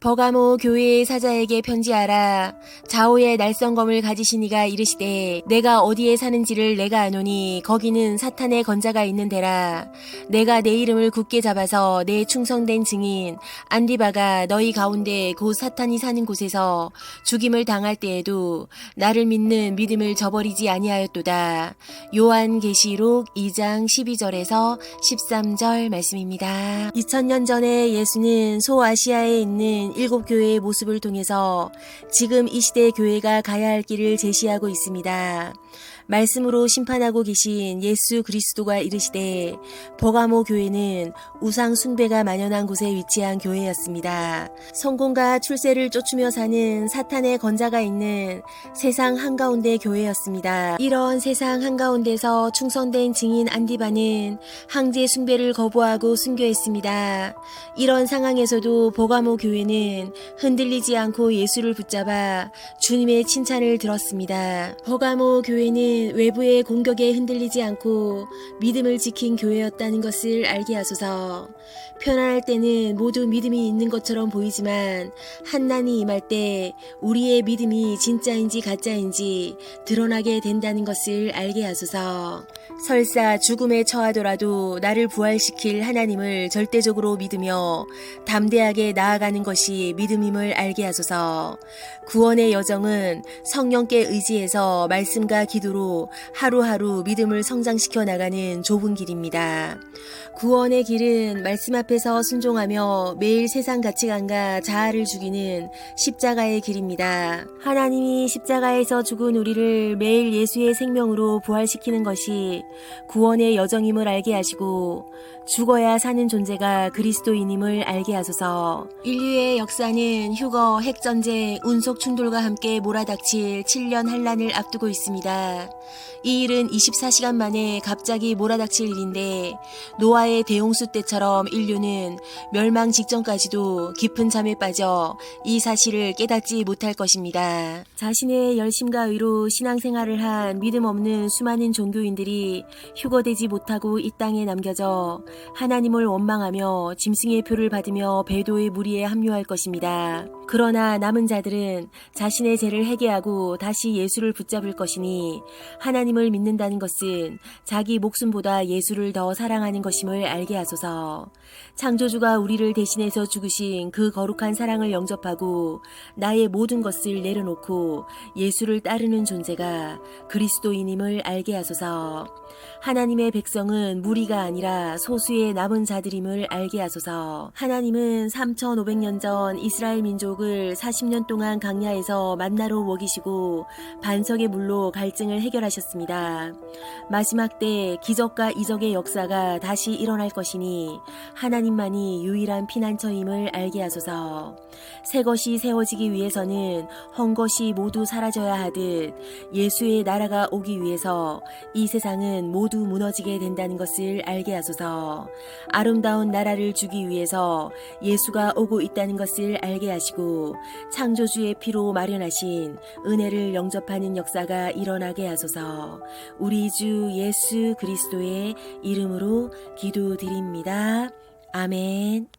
버가모 교회의 사자에게 편지하라. 좌우의 날성검을 가지시니가 이르시되 내가 어디에 사는지를 내가 아노니 거기는 사탄의 건자가 있는 데라. 내가 내 이름을 굳게 잡아서 내 충성된 증인 안디바가 너희 가운데 곧 사탄이 사는 곳에서 죽임을 당할 때에도 나를 믿는 믿음을 저버리지 아니하였도다. 요한 계시록 2장 12절에서 13절 말씀입니다. 2000년 전에 예수는 소아시아에 있는 일곱 교회의 모습을 통해서 지금 이 시대 교회가 가야 할 길을 제시하고 있습니다. 말씀으로 심판하고 계신 예수 그리스도가 이르시되 버가모 교회는 우상 숭배가 만연한 곳에 위치한 교회였습니다. 성공과 출세를 쫓으며 사는 사탄의 건자가 있는 세상 한가운데 교회였습니다. 이런 세상 한가운데서 충성된 증인 안디바는 항제 숭배를 거부하고 순교했습니다. 이런 상황에서도 버가모 교회는 흔들리지 않고 예수를 붙잡아 주님의 칭찬을 들었습니다. 버가모 교회 는 외부의 공격에 흔들리지 않고 믿음을 지킨 교회였다는 것을 알게 하소서. 편안할 때는 모두 믿음이 있는 것처럼 보이지만 한난이 임할 때 우리의 믿음이 진짜인지 가짜인지 드러나게 된다는 것을 알게 하소서. 설사 죽음에 처하더라도 나를 부활시킬 하나님을 절대적으로 믿으며 담대하게 나아가는 것이 믿음임을 알게 하소서. 구원의 여정은 성령께 의지해서 말씀과 기도로 하루하루 믿음을 성장시켜 나가는 좁은 길입니다. 구원의 길은 말씀 앞에서 순종하며 매일 세상 가치관과 자아를 죽이는 십자가의 길입니다. 하나님이 십자가에서 죽은 우리를 매일 예수의 생명으로 부활시키는 것이 구원의 여정임을 알게 하시고 죽어야 사는 존재가 그리스도인임을 알게 하소서. 인류의 역사는 휴거, 핵전쟁, 운석 충돌과 함께 몰아닥칠 7년 한란을 앞두고 있습니다. 이 일은 24시간 만에 갑자기 몰아닥칠 일인데 노아의 대홍수 때처럼 인류는 멸망 직전까지도 깊은 잠에 빠져 이 사실을 깨닫지 못할 것입니다. 자신의 열심과 의로 신앙생활을 한 믿음 없는 수많은 종교인들이 휴거되지 못하고 이 땅에 남겨져 하나님을 원망하며 짐승의 표를 받으며 배도의 무리에 합류할 것입니다. 그러나 남은 자들은 자신의 죄를 회개하고 다시 예수를 붙잡을 것이니 하나님을 믿는다는 것은 자기 목숨보다 예수를 더 사랑하는 것임을 알게 하소서. 창조주가 우리를 대신해서 죽으신 그 거룩한 사랑을 영접하고 나의 모든 것을 내려놓고 예수를 따르는 존재가 그리스도인임을 알게 하소서. 하나님의 백성은 무리가 아니라 소수의 남은 자들임을 알게 하소서. 하나님은 3,500년 전 이스라엘 민족 을 40년 동안 강야에서 만나로 먹이시고 반석의 물로 갈증을 해결하셨습니다. 마지막 때 기적과 이적의 역사가 다시 일어날 것이니 하나님만이 유일한 피난처임을 알게 하소서. 새 것이 세워지기 위해서는 헛 것이 모두 사라져야 하듯 예수의 나라가 오기 위해서 이 세상은 모두 무너지게 된다는 것을 알게 하소서. 아름다운 나라를 주기 위해서 예수가 오고 있다는 것을 알게 하시고 창조주의 피로 마련하신 은혜를 영접하는 역사가 일어나게 하소서. 우리 주 예수 그리스도의 이름으로 기도드립니다. 아멘.